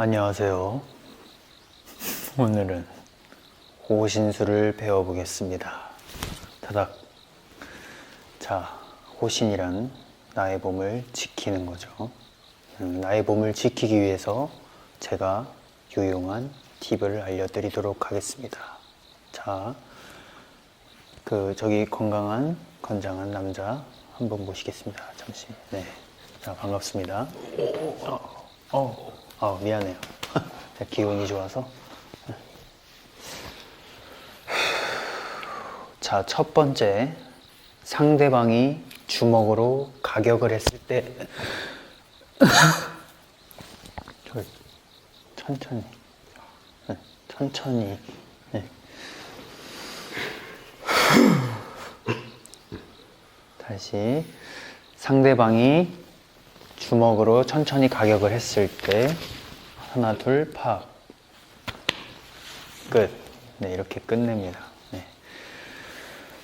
안녕하세요. 오늘은 호신술을 배워보겠습니다. 타닥. 자, 호신이란 나의 몸을 지키는 거죠. 음, 나의 몸을 지키기 위해서 제가 유용한 팁을 알려드리도록 하겠습니다. 자, 그 저기 건강한 건장한 남자 한분 모시겠습니다. 잠시. 네. 자, 반갑습니다. 어, 어, 어, 미안해요. 제가 기운이 좋아서. 자, 첫 번째. 상대방이 주먹으로 가격을 했을 때. 저, 천천히. 네, 천천히. 네. 다시. 상대방이 주먹으로 천천히 가격을 했을 때 하나 둘 팍. 끝. 네, 이렇게 끝냅니다. 네.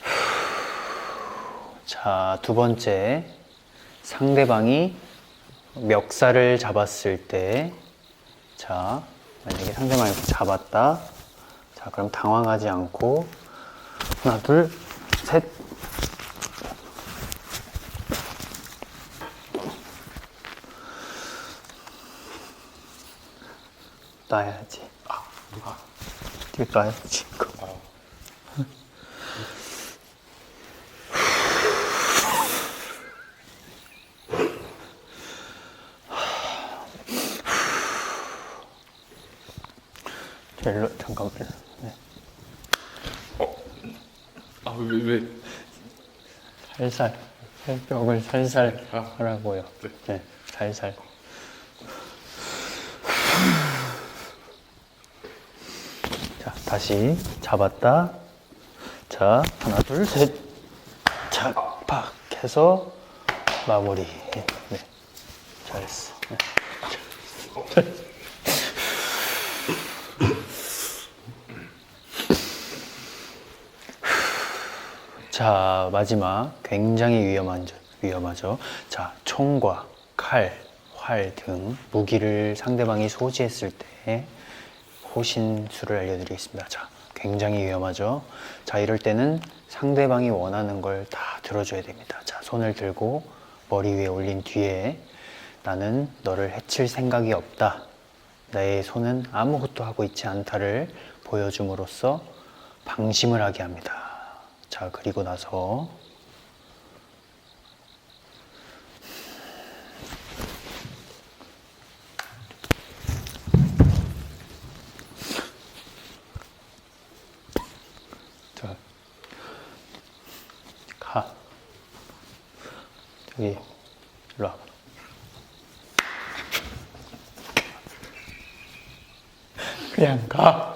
자, 두 번째. 상대방이 멱살을 잡았을 때 자, 만약에 상대방이 잡았다. 자, 그럼 당황하지 않고 하나 둘 셋. 놔야지. 아, 아. 이거 놔야지. 이거. 저 일로 잠깐만요. 네. 아, 왜, 왜? 살살 혈벽을 살살 아. 하라고요. 네. 네, 살살. 자, 다시 잡았다. 자, 하나, 둘, 셋. 자, 팍 해서 마무리. 네, 네. 잘했어. 네. 자, 마지막 굉장히 위험한, 위험하죠. 자, 총과 칼, 활 등 무기를 상대방이 소지했을 때 호신술을 알려드리겠습니다. 자, 굉장히 위험하죠. 자, 이럴 때는 상대방이 원하는 걸 다 들어줘야 됩니다. 자, 손을 들고 머리 위에 올린 뒤에 나는 너를 해칠 생각이 없다. 나의 손은 아무것도 하고 있지 않다를 보여줌으로써 방심을 하게 합니다. 자, 그리고 나서 자, 가. 저기, 일로 와봐. 그냥 가.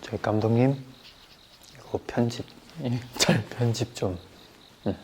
저희 감독님, 그거 편집 예, 잘 편집 좀. 응.